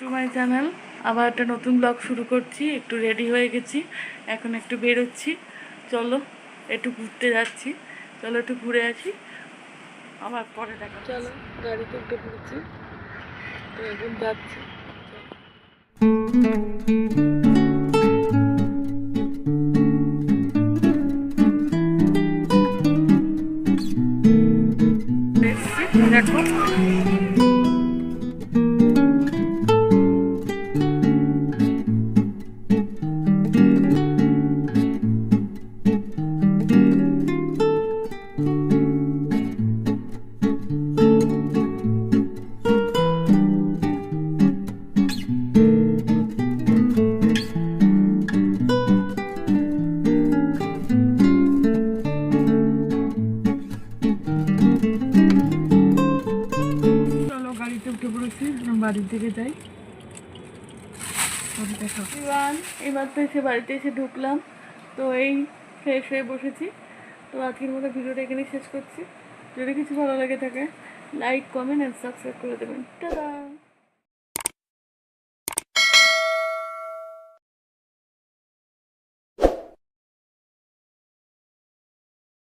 To my channel আবার একটা নতুন ব্লগ শুরু করছি। একটু রেডি হয়ে গেছি। এখন একটু বেরোচ্ছি। চলো একটু ঘুরতে যাচ্ছি। চলো একটু ঘুরে আসি। আবার পরে দেখা চলো গাড়িতে উঠে পড়েছি। তো এখন যাচ্ছি। দেখো। বাড়ির দিকে যাই। এসে বাড়িতে এসে ঢুকলাম। তো এই ফ্রেশ হয়ে বসেছি। তো আজকের মতো ভিডিওটা এখানে শেষ করছি। যদি কিছু ভালো লাগে থাকে লাইক কমেন্ট অ্যান্ড সাবস্ক্রাইব করে দেবেন। টাটা!